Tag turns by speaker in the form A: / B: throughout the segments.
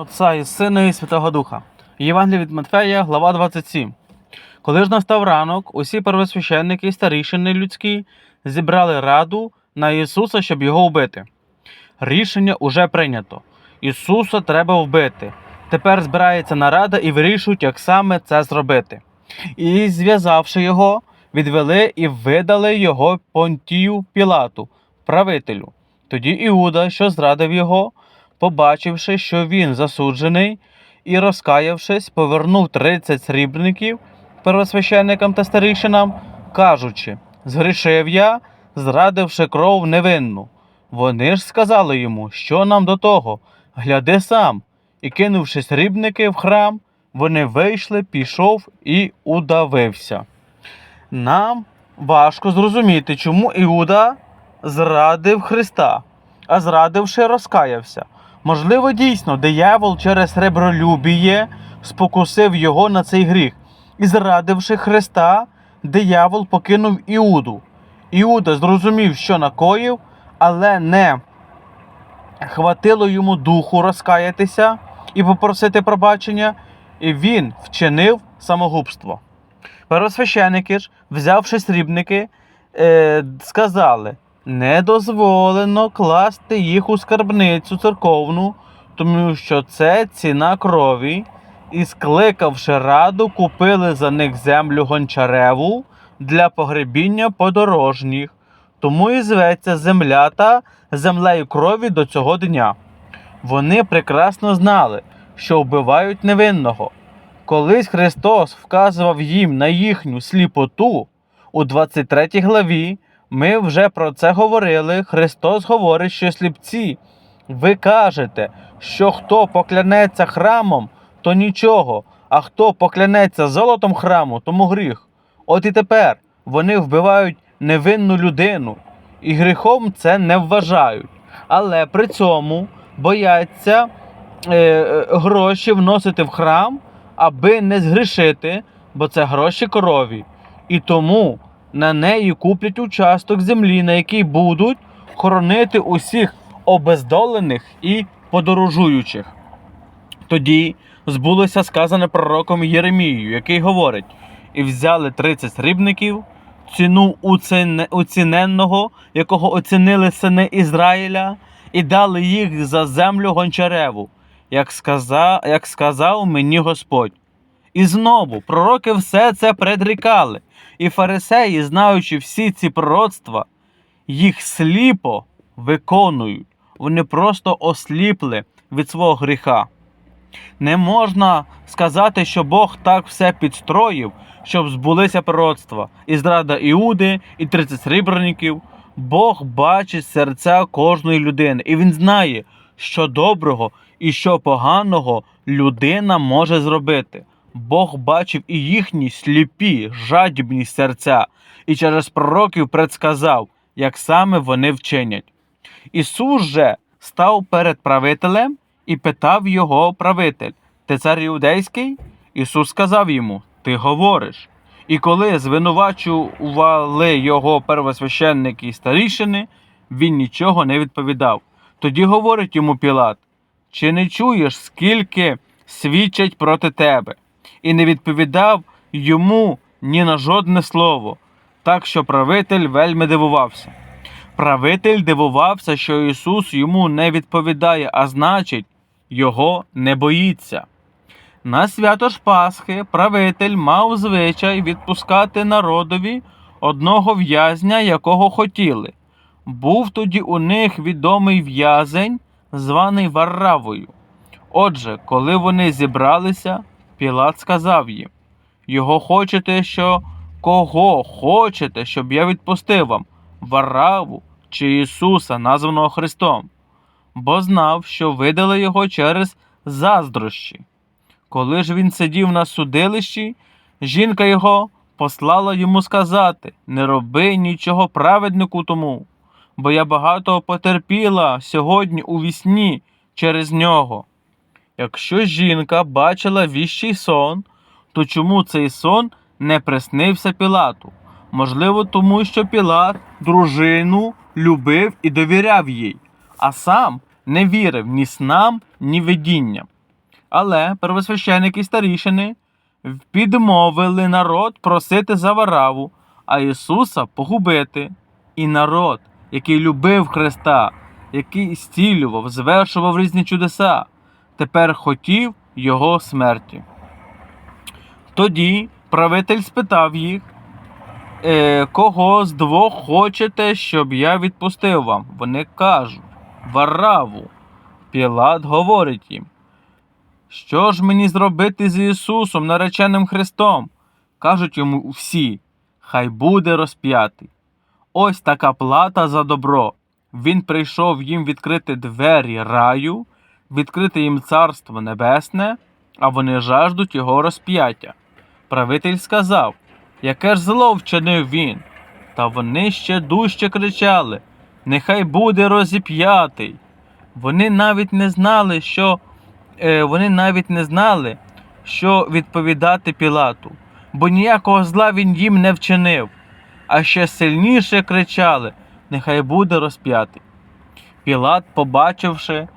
A: Отця і Сина і Святого Духа. Євангелія від Матфея, глава 27. Коли ж настав ранок, усі первосвященники і старішини людські зібрали раду на Ісуса, щоб його вбити. Рішення уже прийнято. Ісуса треба вбити. Тепер збирається нарада і вирішують, як саме це зробити. І, зв'язавши його, відвели і видали його Понтію Пілату, правителю. Тоді Іуда, що зрадив його, побачивши, що він засуджений, і розкаявшись, повернув 30 срібників первосвященникам та старішинам, кажучи: Згрішив я, зрадивши кров невинну. Вони ж сказали йому, що нам до того, гляди сам. І кинувши срібники в храм, вони вийшли, пішов і удавився. Нам важко зрозуміти, чому Іуда зрадив Христа, а зрадивши, розкаявся. Можливо, дійсно, диявол через ребролюбіє спокусив його на цей гріх. І зрадивши Христа, диявол покинув Іуду. Іуда зрозумів, що накоїв, але не хватило йому духу розкаятися і попросити пробачення, і він вчинив самогубство. Первосвященики ж, взявши срібники, е, сказали: не дозволено класти їх у скарбницю церковну, тому що це ціна крові, і, скликавши раду, купили за них землю гончареву для погребіння подорожніх. Тому і зветься земля та землею крові до цього дня. Вони прекрасно знали, що вбивають невинного. Колись Христос вказував їм на їхню сліпоту у 23 главі. Ми вже про це говорили. Христос говорить, що сліпці. Ви кажете, що хто поклянеться храмом, то нічого, а хто поклянеться золотом храму, тому гріх. От і тепер вони вбивають невинну людину, і гріхом це не вважають. Але при цьому бояться е, е, гроші вносити в храм, аби не згрішити, бо це гроші корові. І тому на неї куплять участок землі, на якій будуть хоронити усіх обездолених і подорожуючих. Тоді збулося сказане пророком Єремією, який говорить: і взяли 30 срібників, ціну оціненного, якого оцінили сини Ізраїля, і дали їх за землю гончареву, як сказав, як сказав мені Господь. І знову пророки все це предрікали, і фарисеї, знаючи всі ці пророцтва, їх сліпо виконують. Вони просто осліпли від свого гріха. Не можна сказати, що Бог так все підстроїв, щоб збулися пророцтва, і зрада Іуди, і 30 срібреників. Бог бачить серця кожної людини, і Він знає, що доброго і що поганого людина може зробити. Бог бачив і їхні сліпі, жадібні серця, і через пророків предсказав, як саме вони вчинять. Ісус же став перед правителем і питав його правитель: Ти цар іудейський? Ісус сказав йому: Ти говориш. І коли звинувачували його первосвященники і старішини, він нічого не відповідав. Тоді говорить йому Пілат: Чи не чуєш, скільки свідчать проти тебе? І не відповідав йому ні на жодне слово, так що правитель вельми дивувався. Правитель дивувався, що Ісус йому не відповідає, а значить, його не боїться. На свято ж Пасхи правитель мав звичай відпускати народові одного в'язня, якого хотіли. Був тоді у них відомий в'язень, званий Варравою. Отже, коли вони зібралися, Пілат сказав їм: Його хочете, що кого хочете, щоб я відпустив вам Варраву чи Ісуса, названого Христом, бо знав, що видали його через заздрощі. Коли ж він сидів на судилищі, жінка його послала йому сказати: Не роби нічого праведнику тому, бо я багато потерпіла сьогодні у вісні через нього. Якщо жінка бачила віщий сон, то чому цей сон не приснився Пілату? Можливо, тому що Пілат дружину любив і довіряв їй, а сам не вірив ні снам, ні видінням. Але первосвященики і старішини підмовили народ просити за Вараву, а Ісуса погубити. І народ, який любив Христа, який зцілював, звершував різні чудеса, тепер хотів Його смерті. Тоді правитель спитав їх, е, кого з двох хочете, щоб я відпустив вам? Вони кажуть, Вараву. Пілат говорить їм, що ж мені зробити з Ісусом, нареченим Христом? Кажуть йому всі, хай буде розп'ятий. Ось така плата за добро. Він прийшов їм відкрити двері раю, відкрити їм царство небесне, а вони жаждуть його розп'яття. Правитель сказав, яке ж зло вчинив він. Та вони ще дужче кричали: Нехай буде розіп'ятий. Вони навіть не знали, що е, вони навіть не знали, що відповідати Пілату, бо ніякого зла він їм не вчинив, а ще сильніше кричали: Нехай буде розп'ятий. Пілат, побачивши,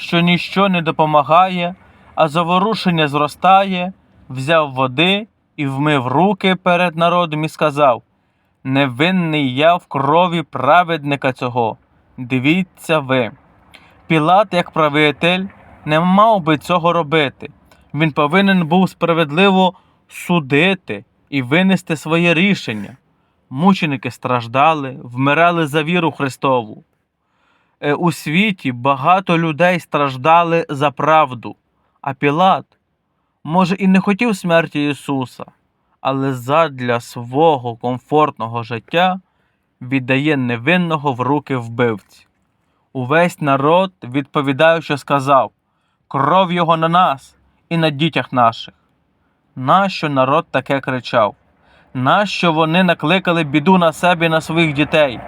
A: що ніщо не допомагає, а заворушення зростає, взяв води і вмив руки перед народом і сказав: Невинний я в крові праведника цього. Дивіться ви. Пілат, як правитель, не мав би цього робити. Він повинен був справедливо судити і винести своє рішення. Мученики страждали, вмирали за віру Христову. Е, У світі багато людей страждали за правду, а Пілат, може, і не хотів смерті Ісуса, але задля свого комфортного життя віддає невинного в руки вбивці. Увесь народ, відповідаючи, сказав кров його на нас і на дітях наших. Нащо народ таке кричав? Нащо вони накликали біду на себе і на своїх дітей?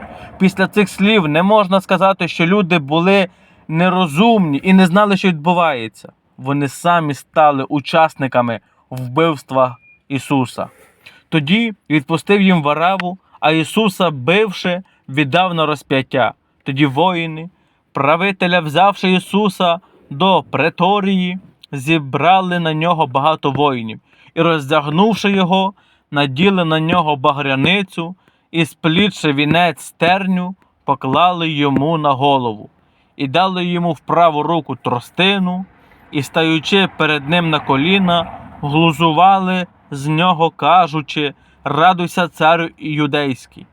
A: Після цих слів не можна сказати, що люди були нерозумні і не знали, що відбувається. Вони самі стали учасниками вбивства Ісуса. Тоді відпустив їм вараву, а Ісуса, бивши, віддав на розп'яття. Тоді воїни, правителя, взявши Ісуса до преторії, зібрали на нього багато воїнів і, роздягнувши його, наділи на нього багряницю і, сплітши вінець стерню, поклали йому на голову, і дали йому в праву руку тростину, і, стаючи перед ним на коліна, глузували з нього, кажучи, радуйся, царю юдейський,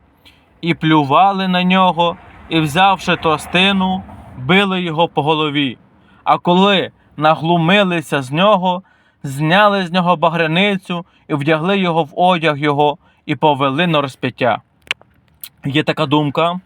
A: і плювали на нього, і, взявши тростину, били його по голові. А коли наглумилися з нього, зняли з нього багряницю і вдягли його в одяг його і повели на розп'яття. Є така думка,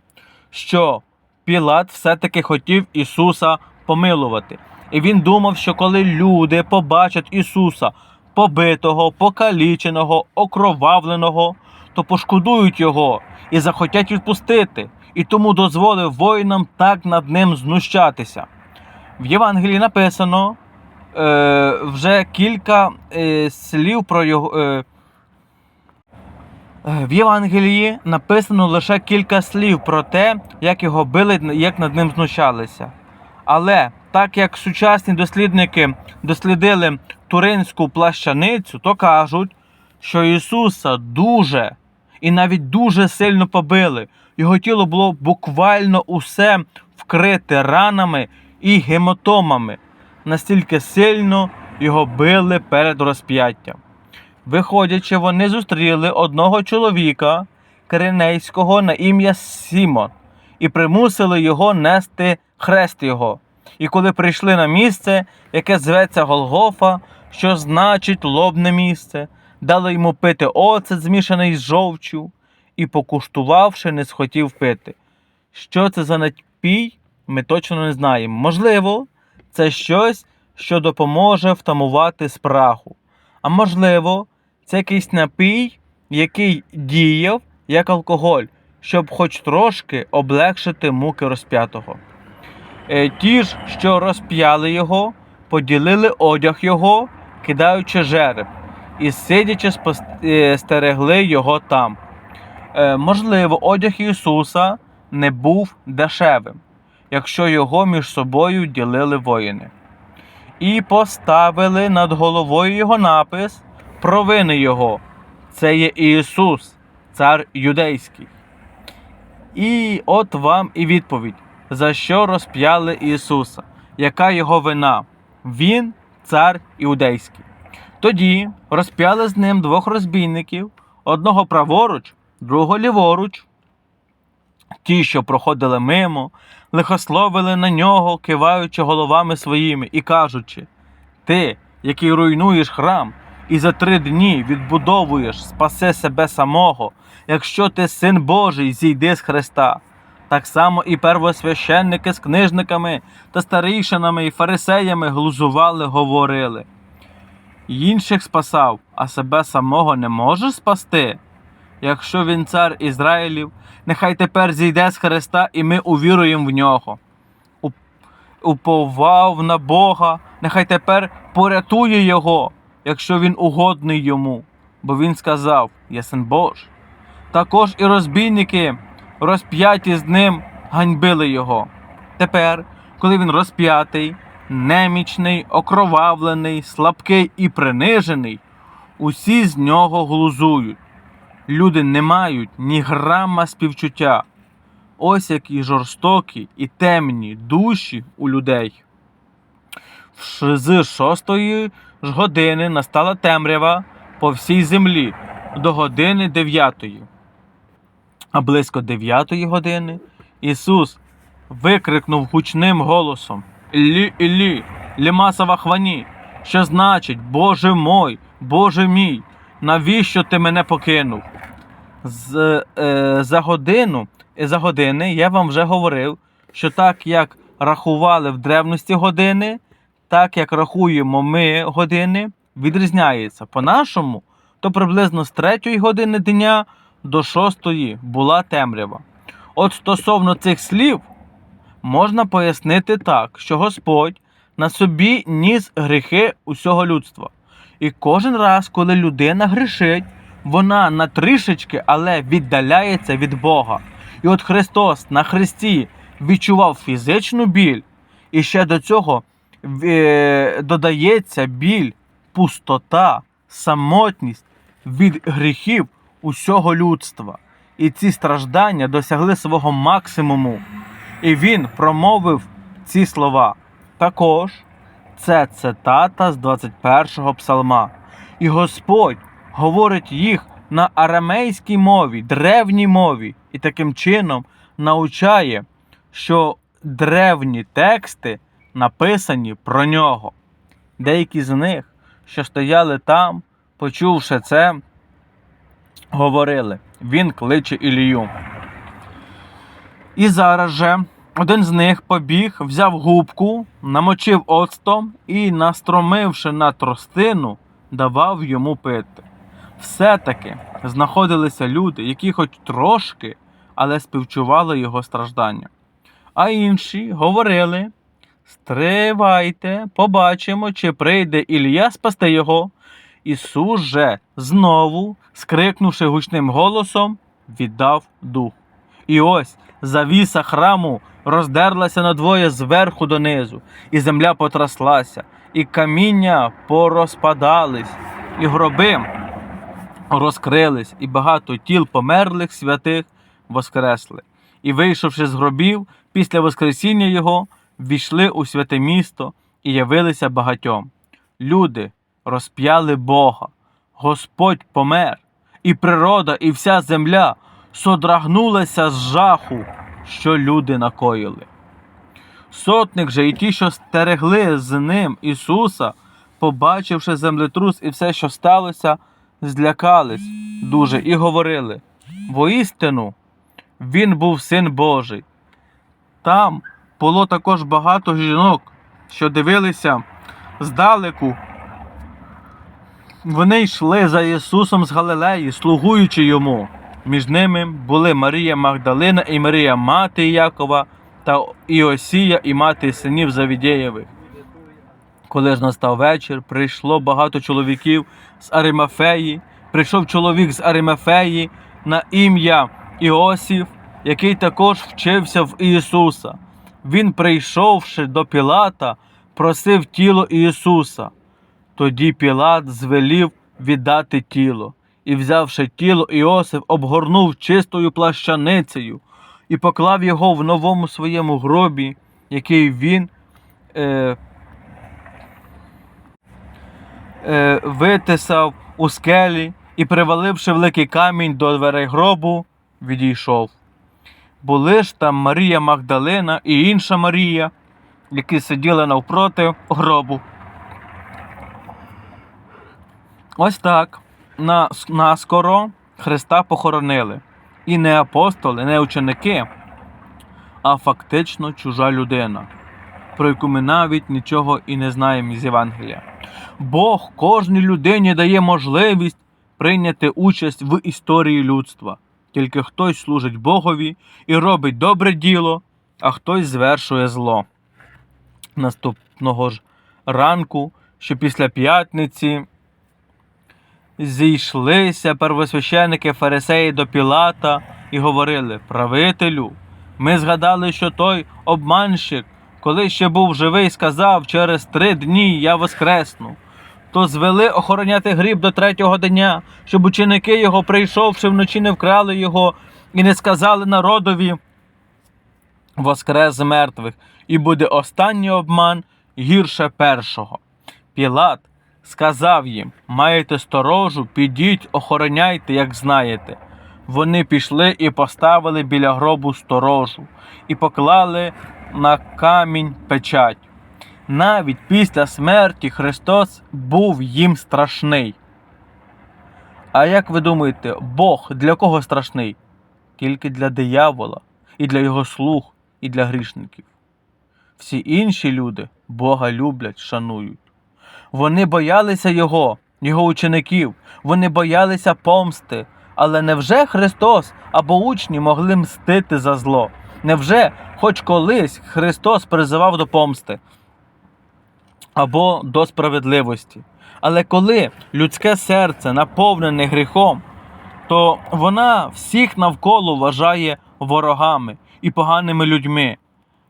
A: що Пілат все-таки хотів Ісуса помилувати. І він думав, що коли люди побачать Ісуса побитого, покаліченого, окровавленого, то пошкодують його і захотять відпустити, і тому дозволив воїнам так над ним знущатися. В Євангелії написано е, вже кілька е, слів про його. Е, В Євангелії написано лише кілька слів про те, як його били, як над ним знущалися. Але так як сучасні дослідники дослідили туринську плащаницю, то кажуть, що Ісуса дуже і навіть дуже сильно побили. Його тіло було буквально усе вкрите ранами і гематомами. Настільки сильно його били перед розп'яттям. Виходячи, вони зустріли одного чоловіка Киринейського на ім'я Сімон і примусили його нести хрест його. І коли прийшли на місце, яке зветься Голгофа, що значить лобне місце, дали йому пити оцет, змішаний з жовчю, і, покуштувавши, не схотів пити. Що це за напій, ми точно не знаємо. Можливо, це щось, що допоможе втамувати спраху. А можливо, це якийсь напій, який діяв як алкоголь, щоб хоч трошки облегшити муки розп'ятого. Е, Ті ж, що розп'яли його, поділили одяг його, кидаючи жереб, і сидячи спос- е, його там. Е, Можливо, одяг Ісуса не був дешевим, якщо його між собою ділили воїни. і поставили над головою його напис провини його. Це є Ісус, цар юдейський. І от вам і відповідь, за що розп'яли Ісуса, яка його вина? Він цар іудейський. Тоді розп'яли з ним двох розбійників, одного праворуч, другого ліворуч. Ті, що проходили мимо, лихословили на нього, киваючи головами своїми і кажучи: Ти, який руйнуєш храм, і за три дні відбудовуєш, спасе себе самого, якщо ти син Божий, зійди з Христа. Так само і первосвященники з книжниками та старейшинами і фарисеями глузували, говорили. Інших спасав, а себе самого не можеш спасти? Якщо він цар Ізраїлів, нехай тепер зійде з Христа, і ми увіруємо в нього. Уповав на Бога, нехай тепер порятує його, якщо він угодний йому, бо він сказав: Я син Божий. Також і розбійники, розп'яті з ним, ганьбили його. Тепер, коли він розп'ятий, немічний, окровавлений, слабкий і принижений, усі з нього глузують. Люди не мають ні грама співчуття. Ось які жорстокі і темні душі у людей. З шостої ж години настала темрява по всій землі до години дев'ятої. А близько дев'ятої години Ісус викрикнув гучним голосом Іллі, Іллі, лімасова хвані, що значить, Боже мой, Боже мій, навіщо ти мене покинув? З, е, за годину е, за години я вам вже говорив, що так як рахували в древності години, так як рахуємо ми години, відрізняється. По-нашому, то приблизно з 3 години дня до 6 була темрява. От стосовно цих слів, можна пояснити так, що Господь на собі ніс гріхи усього людства. І кожен раз, коли людина грішить, вона на трішечки, але віддаляється від Бога. І от Христос на Христі відчував фізичну біль, і ще до цього додається біль, пустота, самотність від гріхів усього людства. І ці страждання досягли свого максимуму. І він промовив ці слова. Також це цитата з 21-го псалма. І Господь говорить їх на арамейській мові, древній мові, і таким чином навчає, що древні тексти написані про нього. Деякі з них, що стояли там, почувши це, говорили: Він кличе Ілію. І зараз же один з них побіг, взяв губку, намочив оцтом і, настромивши на тростину, давав йому пити. Все-таки знаходилися люди, які хоч трошки, але співчували його страждання. А інші говорили: Стривайте, побачимо, чи прийде Ілля спасти його. Ісус же знову, скрикнувши гучним голосом, віддав дух. І ось завіса храму роздерлася надвоє зверху донизу, і земля потраслася, і каміння порозпадались, і гроби розкрились, і багато тіл померлих святих воскресли. І, вийшовши з гробів після Воскресіння Його, війшли у святе місто і явилися багатьом. Люди розп'яли Бога, Господь помер, і природа, і вся земля содрагнулася з жаху, що люди накоїли. Сотник же і ті, що стерегли з ним Ісуса, побачивши землетрус і все, що сталося, злякались дуже і говорили: воістину, він був син Божий. Там було також багато жінок, що дивилися здалеку. Вони йшли за Ісусом з Галилеї, слугуючи йому. Між ними були Марія Магдалина і Марія мати Якова та Іосія і мати синів Завідєєвих. Коли ж настав вечір, прийшло багато чоловіків з Аримафеї. Прийшов чоловік з Аримафеї на ім'я Іосиф, який також вчився в Ісуса. Він, прийшовши до Пілата, просив тіло Ісуса. Тоді Пілат звелів віддати тіло, і, взявши тіло, Іосиф обгорнув чистою плащаницею і поклав його в новому своєму гробі, який він е, е, витисав у скелі і, приваливши великий камінь до дверей гробу, відійшов. Були ж там Марія Магдалина і інша Марія, які сиділи навпроти гробу. Ось так на, наскоро Христа похоронили. І не апостоли, не ученики, а фактично чужа людина, про яку ми навіть нічого і не знаємо із Євангелія. Бог кожній людині дає можливість прийняти участь в історії людства. Тільки хтось служить Богові і робить добре діло, а хтось звершує зло. Наступного ж ранку, що після п'ятниці зійшлися первосвященики фарисеї до Пілата і говорили: Правителю, ми згадали, що той обманщик, коли ще був живий, сказав, через три дні я воскресну. То звели охороняти гріб до третього дня, щоб ученики його, прийшовши вночі, не вкрали його і не сказали народові воскрес мертвих, і буде останній обман гірше першого. Пілат сказав їм: маєте сторожу, підіть, охороняйте, як знаєте. Вони пішли і поставили біля гробу сторожу, і поклали на камінь печать. Навіть після смерті Христос був їм страшний. А як ви думаєте, Бог для кого страшний? Тільки для диявола, і для його слуг, і для грішників. Всі інші люди Бога люблять, шанують. Вони боялися Його, Його учеників, вони боялися помсти. Але невже Христос або учні могли мстити за зло? Невже хоч колись Христос призивав до помсти або до справедливості? Але коли людське серце наповнене гріхом, то вона всіх навколо вважає ворогами і поганими людьми.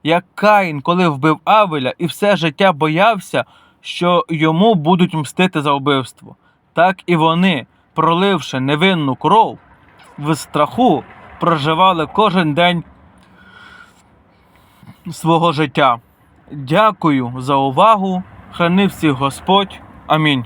A: Як Каїн, коли вбив Авеля і все життя боявся, що йому будуть мстити за вбивство, так і вони, проливши невинну кров, в страху проживали кожен день свого життя. Дякую за увагу. Храни всіх Господь. Амінь.